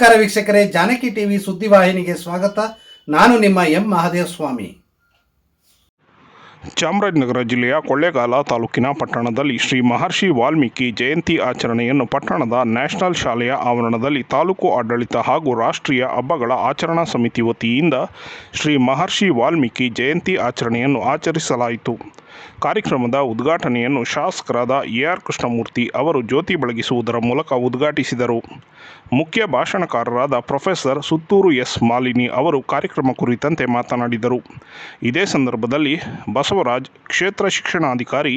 ನಮಸ್ಕಾರ ವೀಕ್ಷಕರೇ, ಜಾನಕಿ ಟಿವಿ ಸುದ್ದಿವಾಹಿನಿಗೆ ಸ್ವಾಗತ. ನಾನು ನಿಮ್ಮ ಎಂ ಮಹಾದೇವ ಸ್ವಾಮಿ ಚಾಮರಾಜನಗರ ಜಿಲ್ಲೆಯ ಕೊಳ್ಳೇಗಾಲ ತಾಲೂಕಿನ ಪಟ್ಟಣದಲ್ಲಿ ಶ್ರೀ ಮಹರ್ಷಿ ವಾಲ್ಮೀಕಿ ಜಯಂತಿ ಆಚರಣೆಯನ್ನು ಪಟ್ಟಣದ ನ್ಯಾಷನಲ್ ಶಾಲೆಯ ಆವರಣದಲ್ಲಿ ತಾಲೂಕು ಆಡಳಿತ ಹಾಗೂ ರಾಷ್ಟ್ರೀಯ ಹಬ್ಬಗಳ ಆಚರಣಾ ಸಮಿತಿ ವತಿಯಿಂದ ಶ್ರೀ ಮಹರ್ಷಿ ವಾಲ್ಮೀಕಿ ಜಯಂತಿ ಆಚರಣೆಯನ್ನು ಆಚರಿಸಲಾಯಿತು. ಕಾರ್ಯಕ್ರಮದ ಉದ್ಘಾಟನೆಯನ್ನು ಶಾಸಕರಾದ ಎ ಆರ್ ಕೃಷ್ಣಮೂರ್ತಿ ಅವರು ಜ್ಯೋತಿ ಬೆಳಗಿಸುವುದರ ಮೂಲಕ ಉದ್ಘಾಟಿಸಿದರು. ಮುಖ್ಯ ಭಾಷಣಕಾರರಾದ ಪ್ರೊಫೆಸರ್ ಸುತ್ತೂರು ಎಸ್ ಮಾಲಿನಿ ಅವರು ಕಾರ್ಯಕ್ರಮ ಕುರಿತಂತೆ ಮಾತನಾಡಿದರು. ಇದೇ ಸಂದರ್ಭದಲ್ಲಿ ಬಸವರಾಜ್ ಕ್ಷೇತ್ರ ಶಿಕ್ಷಣಾಧಿಕಾರಿ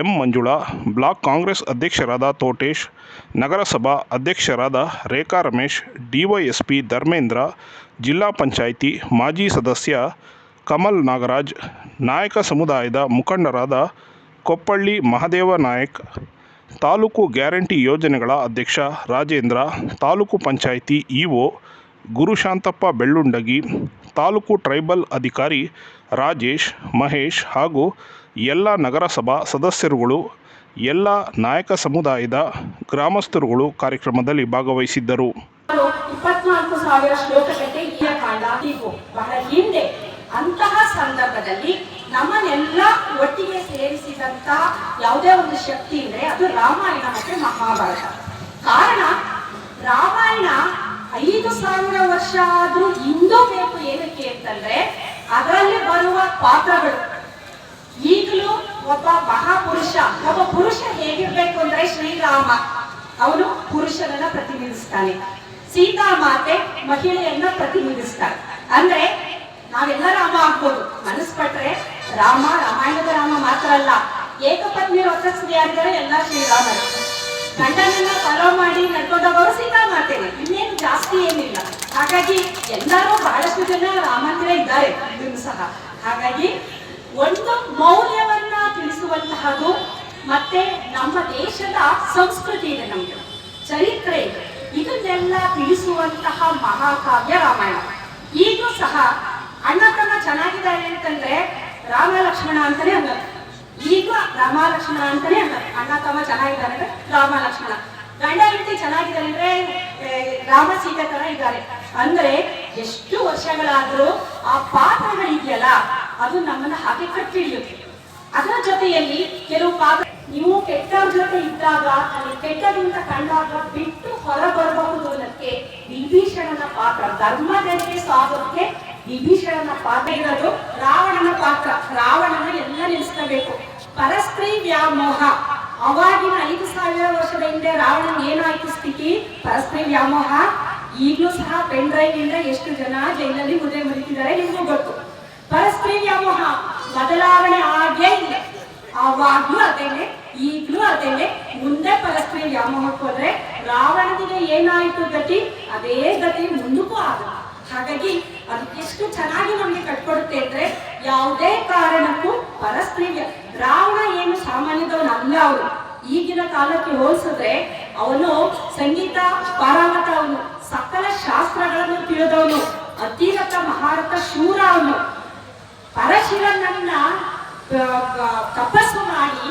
ಎಂ ಮಂಜುಳಾ, ಬ್ಲಾಕ್ ಕಾಂಗ್ರೆಸ್ ಅಧ್ಯಕ್ಷರಾದ ತೋಟೇಶ್, ನಗರಸಭಾ ಅಧ್ಯಕ್ಷರಾದ ರೇಖಾ ರಮೇಶ್, ಡಿವೈಎಸ್ಪಿ ಧರ್ಮೇಂದ್ರ, ಜಿಲ್ಲಾ ಪಂಚಾಯಿತಿ ಮಾಜಿ ಸದಸ್ಯ ಕಮಲ್ ನಾಗರಾಜ್, ನಾಯಕ ಸಮುದಾಯದ ಮುಖಂಡರಾದ ಕೊಪ್ಪಳ್ಳಿ ಮಹದೇವ ನಾಯಕ್, ತಾಲೂಕು ಗ್ಯಾರಂಟಿ ಯೋಜನೆಗಳ ಅಧ್ಯಕ್ಷ ರಾಜೇಂದ್ರ, ತಾಲೂಕು ಪಂಚಾಯಿತಿ ಇಒ ಗುರುಶಾಂತಪ್ಪ ಬೆಳ್ಳುಂಡಗಿ, ತಾಲೂಕು ಟ್ರೈಬಲ್ ಅಧಿಕಾರಿ ರಾಜೇಶ್, ಮಹೇಶ್ ಹಾಗೂ ಎಲ್ಲ ನಗರಸಭಾ ಸದಸ್ಯರುಗಳು, ಎಲ್ಲ ನಾಯಕ ಸಮುದಾಯದ ಗ್ರಾಮಸ್ಥರುಗಳು ಕಾರ್ಯಕ್ರಮದಲ್ಲಿ ಭಾಗವಹಿಸಿದ್ದರು ಸುಮಾರು ಇಪ್ಪತ್ನಾಲ್ಕು ಸಾವಿರ ಶ್ಲೋಕಗಟ್ಟೆ ಈ ಕಾಂಡ ಹೀಗೂ ಬಹಳ ಹಿಂದೆ ಅಂತಹ ಸಂದರ್ಭದಲ್ಲಿ ನಮ್ಮನ್ನೆಲ್ಲ ಒಟ್ಟಿಗೆ ಸೇರಿಸಿದಂತ ಯಾವುದೇ ಒಂದು ಶಕ್ತಿ ಅಂದ್ರೆ ಅದು ರಾಮಾಯಣ ಮತ್ತೆ ಮಹಾಭಾರತ. ಕಾರಣ, ರಾಮಾಯಣ ಐದು ಸಾವಿರ ವರ್ಷ ಆದ್ರೂ ಇಂದು ಬೇಕು ಏನಕ್ಕೆ ಅಂತಂದ್ರೆ ಅದರಲ್ಲಿ ಬರುವ ಪಾತ್ರಗಳು. ಈಗಲೂ ಒಬ್ಬ ಮಹಾಪುರುಷ, ಒಬ್ಬ ಪುರುಷ ಹೇಗಿರ್ಬೇಕು ಅಂದ್ರೆ ಶ್ರೀರಾಮ. ಅವನು ಪುರುಷನನ್ನ ಪ್ರತಿನಿಧಿಸ್ತಾನೆ. ಸೀತಾಮಾತೆ ಮಹಿಳೆಯನ್ನ ಪ್ರತಿನಿಧಿಸ್ತಾಳೆ ಅಂದ್ರೆ ನಾವೆಲ್ಲ ರಾಮ ಆಗ್ಬೋದು. ಮನಸ್ಪಟ್ರೆ ರಾಮ, ರಾಮಾಯಣದ ರಾಮ ಮಾತ್ರ ಅಲ್ಲ. ಏಕಪತ್ನಿ ವ್ರತಸ್ಥರು ಯಾರಿದ್ದಾರೆ ಎಲ್ಲ ಶ್ರೀರಾಮರು ಗಂಡನನ್ನ ಫಾಲೋ ಮಾಡಿ ನಡ್ಕೊಂಡವರು ಸೀತಾಮಾತೆನೆ ಇನ್ನೇನು ಜಾಸ್ತಿ ಏನಿಲ್ಲ. ಹಾಗಾಗಿ ಎಲ್ಲರೂ ಬಹಳಷ್ಟು ಜನ ರಾಮಂದಿರ ಇದ್ದಾರೆ ಇದನ್ನು ಸಹ. ಹಾಗಾಗಿ ಒಂದು ಮೌಲ್ಯವನ್ನ ತಿಳಿಸುವಂತಹದ್ದು ಮತ್ತೆ ನಮ್ಮ ದೇಶದ ಸಂಸ್ಕೃತಿ ಇದೆ ನಮ್ಗೆ ಚರಿತ್ರೆ ಇದೆ. ಇದನ್ನೆಲ್ಲ ತಿಳಿಸುವಂತಹ ಮಹಾಕಾವ್ಯ ರಾಮಾಯಣ. ಈಗಲೂ ಸಹ ಅಣ್ಣ ತಮ್ಮ ಚೆನ್ನಾಗಿದ್ದಾರೆ ಅಂತಂದ್ರೆ ರಾಮ ಲಕ್ಷ್ಮಣ ಅಂತಾನೆ ಅನ್ನೋದು ಈಗ ರಾಮ ಲಕ್ಷ್ಮಣ ಅಂತಾನೆ ಅನ್ನೋದು ಅಣ್ಣ ತಮ್ಮ ಚೆನ್ನಾಗಿದ್ದಾರೆ ಅಂದ್ರೆ ರಾಮ ಲಕ್ಷ್ಮಣ. ಗಂಡ ಹೆಂಡತಿ ಚೆನ್ನಾಗಿದ್ದಾರೆ ಅಂದ್ರೆ ರಾಮ ಸೀತೆ ತರ ಇದ್ದಾರೆ. ಅಂದ್ರೆ ಎಷ್ಟು ವರ್ಷಗಳಾದರೂ ಆ ಪಾತ್ರಗಳಿದೆಯಲ್ಲ ಅದು ನಮ್ಮನ್ನ ಹಾಗೆ ಕಟ್ಟಿಡಿಯುತ್ತೆ ಅದರ ಜೊತೆಯಲ್ಲಿ ಕೆಲವು ಪಾತ್ರ ನೀವು ಕೆಟ್ಟವ್ರ ಜೊತೆ ಇದ್ದಾಗ, ಅಲ್ಲಿ ಕೆಟ್ಟದಿಂದ ಕಂಡಾಗ ಬಿಟ್ಟು ಹೊರ ಬರಬಹುದು ಅನ್ನಕ್ಕೆ ವಿಭೀಷಣನ ಪಾತ್ರ ಧರ್ಮದಕ್ಕೆ ಸಾಗೋದಕ್ಕೆ ವಿಭೀಷಣನ ಪಾತ್ರ ಇರೋದು ರಾವಣನ ಪಾತ್ರ. ರಾವಣನ ಎಲ್ಲ ನಿಲ್ಲಿಸ್ಕೋಬೇಕು ಪರಸ್ತ್ರೀ ವ್ಯಾಮೋಹ. ಅವಾಗಿನ ಐದು ಸಾವಿರ ವರ್ಷದ ಹಿಂದೆ ರಾವಣನ ಏನಾಯ್ತು ಸ್ಥಿತಿ? ಪರಸ್ತ್ರೀ ವ್ಯಾಮೋಹ. ಈಗಲೂ ಸಹ ಪೆನ್ ಎಷ್ಟು ಜನ ಜೈಲಲ್ಲಿ ಮುದ್ರೆ ಮರಿತಿದ್ದಾರೆ ನಿಮಗೂ ಗೊತ್ತು. ಪರಸ್ತ್ರೀ ವ್ಯಾಮೋಹ. ಬದಲಾವಣೆ ಆಗೇ ಇಲ್ಲ. ಅವಾಗ್ಲೂ ಅದೇನೆ, ಈಗ್ಲೂ ಅದೇನೆ. ಮುಂದೆ ಪರಸ್ತ್ರೀ ವ್ಯಾಮೋಹಕ್ಕೆ ಹೋದ್ರೆ ರಾವಣನಿಗೆ ಏನಾಯ್ತು ಗತಿ? ಅದೇ ಗತಿ ಮುಂದಕ್ಕೂ ಆಗುತ್ತೆ ಹಾಗಾಗಿ ಅದು ಎಷ್ಟು ಚೆನ್ನಾಗಿ ನಮಗೆ ಕಟ್ಕೊಡುತ್ತೆ ಅಂದ್ರೆ ಯಾವುದೇ ಕಾರಣಕ್ಕೂ ಪರಸ್ತ್ರೀ ರಾವಣ ಏನು ಸಾಮಾನ್ಯದವನಲ್ಲ ಅವನು. ಈಗಿನ ಕಾಲಕ್ಕೆ ಹೋಲಿಸಿದ್ರೆ ಅವನು ಸಂಗೀತ, ಪಾರಾವತ ಅವನು, ಸಕಲ ಶಾಸ್ತ್ರಗಳನ್ನು ತಿಳಿದವನು, ಅತಿರಥ ಮಹಾರಥ ಶೂರ ಅವನು. ಪರಶಿವನನ್ನ ತಪಸ್ಸು ಮಾಡಿ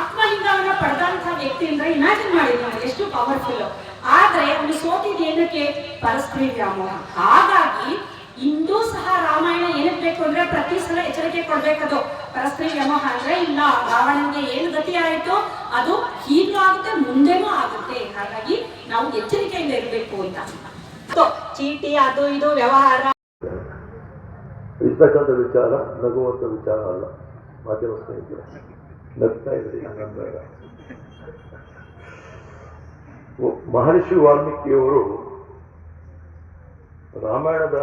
ಆತ್ಮಲಿಂಗವನ್ನ ಪಡೆದಂತ ವ್ಯಕ್ತಿ ಅಂದ್ರೆ ಇಮ್ಯಾಜಿನ್ ಮಾಡಿದ್ರು ಎಷ್ಟು ಪವರ್ಫುಲ್ ಆದ್ರೆ ಅವನು ಸೋತಿದ್ ಏನಕ್ಕೆ ಪರಸ್ತ್ರೀ ವ್ಯಾಮೋಹ. ಹಾಗಾಗಿ ಇಂದೂ ಸಹ ರಾಮಾಯಣ ಏನಕ್ಕೆ ಬೇಕು ಅಂದ್ರೆ ಪ್ರತಿ ಸಲ ಎಚ್ಚರಿಕೆ ಕೊಡ್ಬೇಕದು. ಪರಸ್ತ್ರೀ ವ್ಯಾಮೋಹ ಅಂದ್ರೆ ಇಲ್ಲ ರಾವಣನಿಗೆ ಏನು ಗತಿ ಆಯಿತು ಅದು ಹೀಗೂ ಆಗುತ್ತೆ ಮುಂದೆನೂ ಆಗುತ್ತೆ. ಹಾಗಾಗಿ ನಾವು ಎಚ್ಚರಿಕೆಯಿಂದ ಇರಬೇಕು ಅಂತ. ಸೊ, ಚೀಟಿ ಅದು ಇದು ವ್ಯವಹಾರ. ಇರ್ತಕ್ಕಂಥ ವಿಚಾರ ನಗುವಂಥ ವಿಚಾರ ಅಲ್ಲ. ಮಾಧ್ಯಮ ಸ್ನೇಹಿತರೆ ನಗ್ತಾ ಇದ್ರಿ ಹಂಗಂದ್ ಬೇಡ ಒ- ಮಹರ್ಷಿ ವಾಲ್ಮೀಕಿಯವರು ರಾಮಾಯಣದ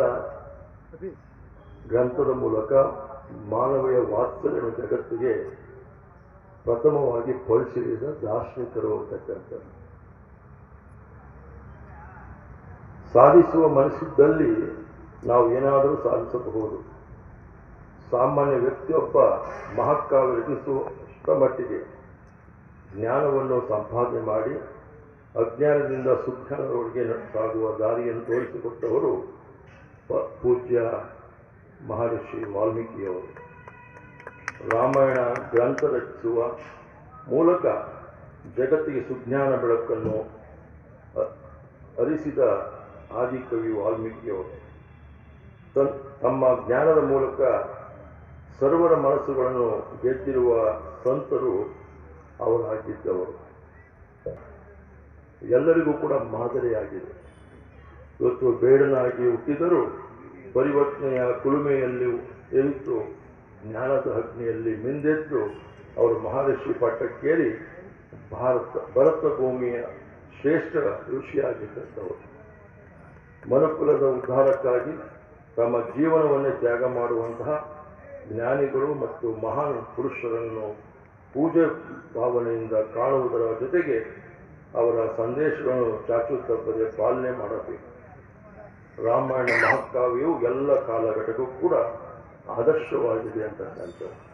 ಗ್ರಂಥದ ಮೂಲಕ ಮಾನವೀಯ ವಾಸ್ತವ್ಯ ಜಗತ್ತಿಗೆ ಪ್ರಥಮವಾಗಿ ಪರಿಶೀಲಿಸಿದ ದಾರ್ಶನಿಕರು ಅಂತಕ್ಕಂಥ ಸಾಧಿಸುವ ಮನಸ್ಸಿದ್ದಲ್ಲಿ ನಾವು ಏನಾದರೂ ಸಾಧಿಸಬಹುದು. ಸಾಮಾನ್ಯ ವ್ಯಕ್ತಿಯೊಬ್ಬ ಮಹತ್ಕಾವ್ಯ ರಚಿಸುವಷ್ಟರ ಮಟ್ಟಿಗೆ ಜ್ಞಾನವನ್ನು ಸಂಪಾದನೆ ಮಾಡಿ ಅಜ್ಞಾನದಿಂದ ಸುಜ್ಞಾನದೊಳಗೆ ಸಾಗುವ ದಾರಿಯನ್ನು ತೋರಿಸಿಕೊಟ್ಟವರು ಪೂಜ್ಯ ಮಹರ್ಷಿ ವಾಲ್ಮೀಕಿಯವರು. ರಾಮಾಯಣ ಗ್ರಂಥ ರಚಿಸುವ ಮೂಲಕ ಜಗತ್ತಿಗೆ ಸುಜ್ಞಾನ ಬೆಳಕನ್ನು ಅರಿಸಿದ ಆದಿಕವಿ ವಾಲ್ಮೀಕಿಯವರು. ತನ್- ತಮ್ಮ ಜ್ಞಾನದ ಮೂಲಕ ಸರ್ವರ ಮನಸ್ಸುಗಳನ್ನು ಗೆದ್ದಿರುವ ಸಂತರು ಅವರಾಗಿದ್ದವರು. ಎಲ್ಲರಿಗೂ ಕೂಡ ಮಾದರಿಯಾಗಿದೆ. ಇವತ್ತು ಬೇಡನಾಗಿ ಹುಟ್ಟಿದರೂ ಪರಿವರ್ತನೆಯ ಕುಲುಮೆಯಲ್ಲಿ ಎಂತು ಜ್ಞಾನದ ಅಗ್ನಿಯಲ್ಲಿ ಮಿಂದೆದ್ದು ಅವರು ಮಹರ್ಷಿ ಪಟ್ಟಕ್ಕೇರಿ ಭಾರತ, ಭರತ ಭೂಮಿಯ ಶ್ರೇಷ್ಠ ಋಷಿಯಾಗಿದ್ದಂಥವರು ಮನುಕುಲದ ಉದ್ಧಾರಕ್ಕಾಗಿ ತಮ್ಮ ಜೀವನವನ್ನೇ ತ್ಯಾಗ ಮಾಡುವಂತಹ ಜ್ಞಾನಿಗಳು ಮತ್ತು ಮಹಾನ್ ಪುರುಷರನ್ನು ಪೂಜೆ ಭಾವನೆಯಿಂದ ಕಾಣುವುದರ ಜೊತೆಗೆ ಅವರ ಸಂದೇಶಗಳನ್ನು ಚಾಚು ತಪ್ಪದೆ ಪಾಲನೆ ಮಾಡಬೇಕು. ರಾಮಾಯಣ ಮಹಾಕಾವ್ಯವು ಎಲ್ಲ ಕಾಲಘಟ್ಟಕ್ಕೂ ಕೂಡ ಆದರ್ಶವಾಗಿದೆ ಅಂತಕ್ಕಂಥದ್ದು